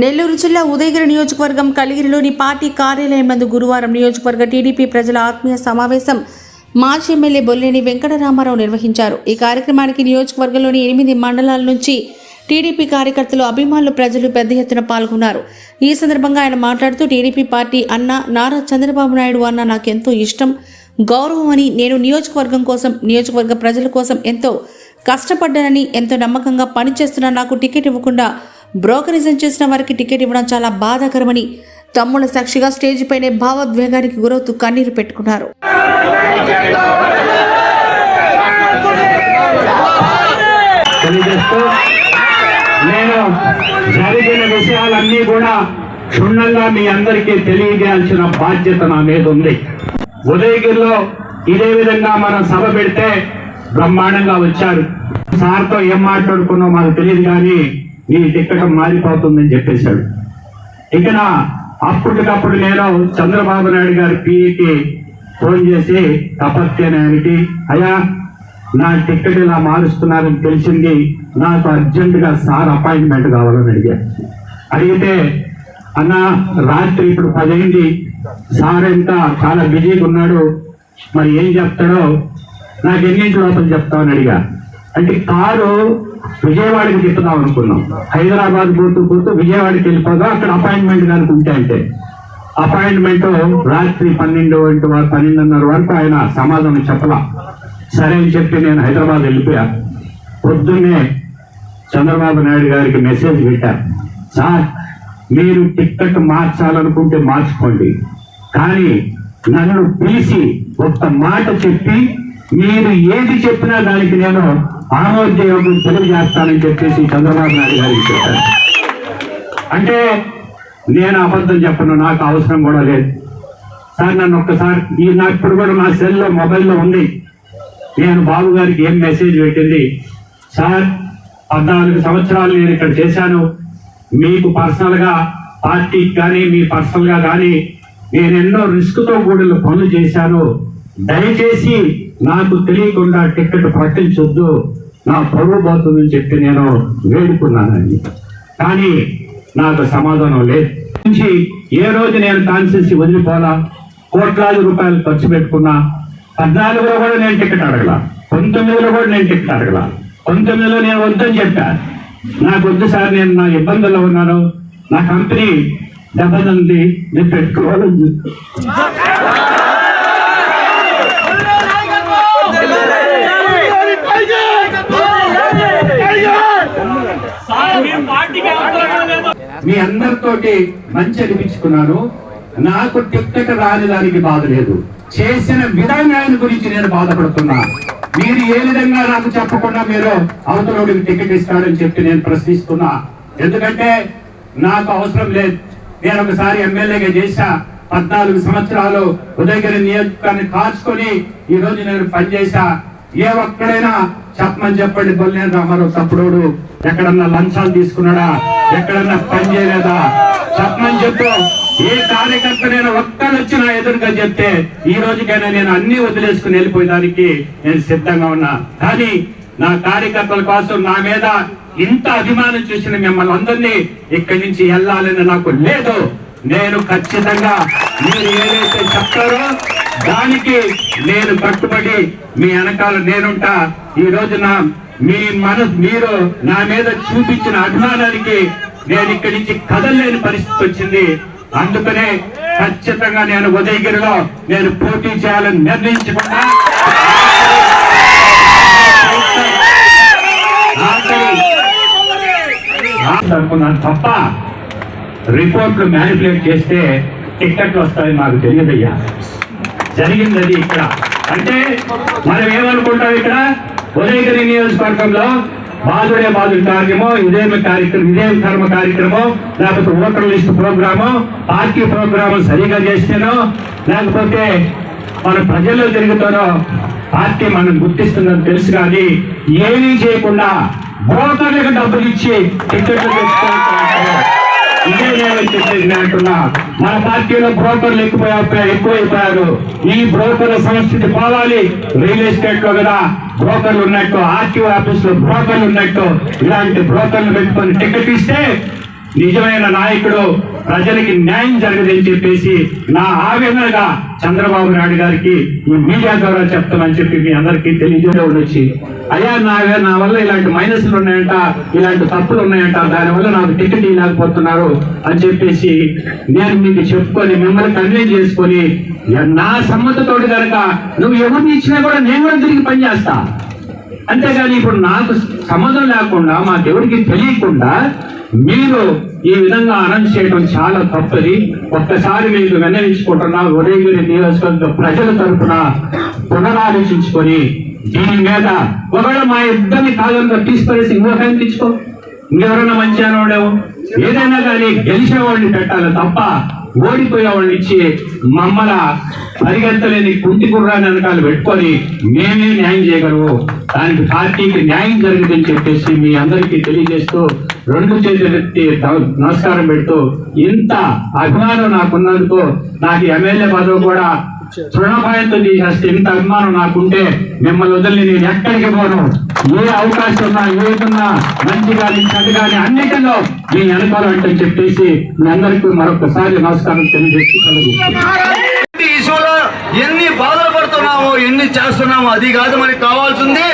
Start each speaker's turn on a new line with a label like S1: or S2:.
S1: నెల్లూరు జిల్లా ఉదయగిరి నియోజకవర్గం కలిగిరిలోని పార్టీ కార్యాలయం నందు గురువారం నియోజకవర్గ టీడీపీ ప్రజల ఆత్మీయ సమావేశం మాజీ ఎమ్మెల్యే బొల్లేని వెంకటరామారావు నిర్వహించారు. ఈ కార్యక్రమానికి నియోజకవర్గంలోని ఎనిమిది మండలాల నుంచి టీడీపీ కార్యకర్తలు అభిమానులు ప్రజలు పెద్ద ఎత్తున పాల్గొన్నారు. ఈ సందర్భంగా ఆయన మాట్లాడుతూ టీడీపీ పార్టీ అన్న నారా చంద్రబాబు నాయుడు అన్న నాకెంతో ఇష్టం గౌరవం అని నేను నియోజకవర్గం కోసం నియోజకవర్గ ప్రజల కోసం ఎంతో కష్టపడ్డానని ఎంతో నమ్మకంగా పనిచేస్తున్న నాకు టికెట్ ఇవ్వకుండా బ్రోకరిజం చేసిన వారికి టికెట్ ఇవ్వడం చాలా బాధాకరమని తమ్ముళ్ళ సాక్షిగా స్టేజ్ పైనే భావోద్వేగానికి గురవుతూ కన్నీరు పెట్టుకున్నారు.
S2: నేను జరిగిన విషయాలన్నీ కూడా క్షుణ్ణంగా మీ అందరికీ తెలియజేయాల్సిన బాధ్యత నా మీద ఉంది. ఉదయగిరిలో ఇదే విధంగా మనం సభ పెడితే బ్రహ్మాండంగా వచ్చారు. సార్తో ఏం మాట్లాడుకున్నాం మాకు తెలియదు కానీ ఈ టిక్కెట్ మారిపోతుందని చెప్పేశాడు. ఇక అప్పటికప్పుడు నేను చంద్రబాబు నాయుడు గారి పిఏకి ఫోన్ చేసి తపత్యనానికి అయ్యా నా టికెట్ ఇలా మారుస్తున్నారని తెలిసింది. నాకు అర్జెంటుగా సార్ అపాయింట్మెంట్ కావాలని అడిగాను అడిగితే అన్న రాత్రి ఇప్పుడు పదైంది. సార్ ఎంత? చాలా బిజీగా ఉన్నాడు. మరి ఏం చెప్తాడో నాకు ఎన్నింటి లోపల చెప్తామని అడిగా. అంటే కారు విజయవాడకి చెప్తున్నాం అనుకున్నాం. హైదరాబాద్ పోతూ పోతూ విజయవాడకి వెళ్ళిపోగా అక్కడ అపాయింట్మెంట్ కనుక ఉంటే అంటే అపాయింట్మెంట్ రాత్రి పన్నెండు ఇంటి వరకు పన్నెండున్నర వరకు ఆయన సమాధానం చెప్పలా. సరే అని చెప్పి నేను హైదరాబాద్ వెళ్ళిపోయా. పొద్దున్నే చంద్రబాబు నాయుడు గారికి మెసేజ్ పెట్టారు సార్ మీరు టిక్కెట్ మార్చాలనుకుంటే మార్చుకోండి. కానీ నన్ను పిలిచి ఒక్క మాట చెప్పి మీరు ఏది చెప్పినా దానికి నేను ఆమోదయోగం తెలియజేస్తానని చెప్పేసి చంద్రబాబు నాయుడు గారికి చెప్పారు. అంటే నేను అబద్ధం చెప్పను నాకు అవసరం కూడా లేదు. సార్ నన్ను ఒక్కసారి ఈ నాకు ఇప్పుడు కూడా నా సెల్లో మొబైల్లో ఉంది. నేను బాబు గారికి ఏం మెసేజ్ పెట్టింది? సార్ పద్నాలుగు సంవత్సరాలు నేను ఇక్కడ చేశాను. మీకు పర్సనల్గా పార్టీకి కానీ మీ పర్సనల్గా కానీ నేను ఎన్నో రిస్క్తో కూడిన పనులు చేశాను. దయచేసి నాకు తెలియకుండా టికెట్ ప్రకటించొద్దు నా పరువు పోతుందని చెప్పి నేను వేడుకున్నానండి. కానీ నాకు సమాధానం లేదు. నుంచి ఏ రోజు నేను కాన్సెన్సీ వదిలిపోలా? కోట్లాది రూపాయలు ఖర్చు పెట్టుకున్నా? పద్నాలుగులో కూడా నేను టికెట్ అడగల. పంతొమ్మిదిలో కూడా నేను టికెట్ అడగల. పంతొమ్మిదిలో నేను వద్దని చెప్పా. నాకు వద్దు సార్ నేను నా ఇబ్బందుల్లో ఉన్నాను. నా కంపెనీ దెబ్బతింది. నేను పెట్టుకోవాలని మీ అందరితోటి మంచి అనిపించుకున్నాను. నాకు టిక్కెట్ రాని దానికి బాధ లేదు. చేసిన విధానాన్ని గురించి నేను బాధపడుతున్నా. మీరు ఏ విధంగా నాకు చెప్పకుండా మీరు అవతలోడికి టికెట్ ఇస్తారని చెప్పి నేను ప్రశ్నిస్తున్నా. ఎందుకంటే నాకు అవసరం లేదు. నేను ఒకసారి ఎమ్మెల్యేగా చేశా పద్నాలుగు సంవత్సరాలు ఉదయగిరి నియోజకాన్ని కాచుకొని ఈ రోజు నేను పనిచేశా. ఏ ఒక్కడైనా చెప్పమని చెప్పండి బొల్లేని రామారావు తప్పుడోడు. ఎక్కడన్నా లంచాలు తీసుకున్నాడా? ఎక్కడన్నా పని చేయలేదా? చెప్పమని చెప్పు ఏ కార్యకర్త నేను ఒక్కరు వచ్చి నా ఎదురుగా చెప్తే ఈ రోజుకైనా నేను అన్ని వదిలేసుకుని వెళ్ళిపోయేదానికి నేను సిద్ధంగా ఉన్నా. కానీ నా కార్యకర్తల కోసం నా మీద ఇంత అభిమానం చూసిన మిమ్మల్ని అందరినీ ఇక్కడి నుంచి వెళ్ళాలని నాకు లేదు. నేను ఖచ్చితంగా మీరు ఏదైతే చెప్తారో దానికి నేను కట్టుబడి మీ వెనకాల నేనుంటా. ఈ రోజున మీ మనసు మీరు నా మీద చూపించిన అభిమానానికి నేను ఇక్కడి నుంచి కదలలేని పరిస్థితి వచ్చింది. అందుకనే ఖచ్చితంగా నేను ఉదయగిరిలో నేను పోటీ చేయాలని నిర్ణయించుకున్నా. అనుకున్నాను తప్ప రిపోర్ట్లు మ్యానిపులేట్ చేస్తే టిక్కెట్లు వస్తాయి నాకు తెలియదయ్యా. జరిగింది అది ఇక్కడ. అంటే మనం ఏమనుకుంటాం ఇక్కడ? ఉదయగిరి నియోజకవర్గంలో బాధుడే బాధుడు కార్యక్రమం ఇదేమి కార్యక్రమం ఇదేం కర్మ కార్యక్రమం లేకపోతే voter list programme party programme సరిగా చేస్తేనో లేకపోతే మన ప్రజల్లో తిరుగుతానో పార్టీ మనం గుర్తిస్తుందని తెలుసు కానీ ఏమీ చేయకుండా బ్రోకర్లకు డబ్బులు ఇచ్చి టికెట్లు తెచ్చుకుంటారు అంటున్నా మన పార్టీలో బ్రోకర్లు ఎక్కువ ఎక్కువైపోయారు ఈ బ్రోకర్ల సంస్కృతి పోవాలి రియల్ ఎస్టేట్లో కదా బ్రోకర్లు ఉన్నట్టు ఆర్టీఓ ఆఫీస్లో బ్రోకర్లు ఉన్నట్టు ఇలాంటి బ్రోకర్లు పెట్టుకొని టికెట్ ఇస్తే నిజమైన నాయకుడు ప్రజలకి న్యాయం జరగదని చెప్పేసి నా ఆవేదనగా చంద్రబాబు నాయుడు గారికి ఈ మీడియా ద్వారా చెప్తామని చెప్పి మీ అందరికీ తెలియజేయడం వచ్చి అయ్యా నా నా వల్ల ఇలాంటి మైనస్లు ఉన్నాయంట ఇలాంటి తప్పులు ఉన్నాయంట దానివల్ల నాకు టికెట్ ఇవ్వలేకపోతున్నారు అని చెప్పేసి నేను మీకు చెప్పుకొని మిమ్మల్ని కన్విన్స్ చేసుకొని నా సమ్మతితోటి కనుక నువ్వు ఎవరిని ఇచ్చినా కూడా నేను కూడా తిరిగి పనిచేస్తా అంతేగాని ఇప్పుడు నాకు సంబంధం లేకుండా మా దేవుడికి తెలియకుండా మీరు ఈ విధంగా అనౌన్స్ చేయడం చాలా తప్పది. ఒక్కసారి మీకు విన్నవించుకుంటున్నా. ఉదయగిరి నియోజకవర్గ ప్రజల తరఫున పునరాలోచించుకొని దీని మీద ఒకవేళ మా ఇద్దరిని కాలంలో తీసుకొనేసి ఇంకొకరిని తెచ్చుకో. ఇంకెవరైనా మంచి అనవాడేమో? ఏదైనా కానీ గెలిచేవాడిని పెట్టాలి తప్ప ఓడిపోయేవాడిని ఇచ్చి మమ్మల పరిగెత్తలేని కుంటి కుర్రాన్ని వెనకాల పెట్టుకొని మేమే న్యాయం చేయగలము. దానికి పార్టీకి న్యాయం జరిగిందని చెప్పేసి మీ అందరికీ తెలియజేస్తూ రెండు చేతులెత్తి నమస్కారం పెడుతూ ఇంత అభిమానం నాకున్నందుకు నాకు ఎమ్మెల్యే పదవి కూడా తృణభాయంతో తీసేస్తే ఇంత అభిమానం నాకుంటే మిమ్మల్ని వదిలి నేను ఎక్కడికి పోను? ఏ అవకాశం ఉన్నా ఏదున్నా మంచి కానీ చెడు కానీ అన్నిటిలో నేను వెనకాల చెప్పేసి మీ అందరికీ మరొకసారి నమస్కారం తెలియజేసి
S3: ఎన్ని బాధలు పడుతున్నామో ఎన్ని చేస్తున్నామో అది కాదు మనకి కావాల్సింది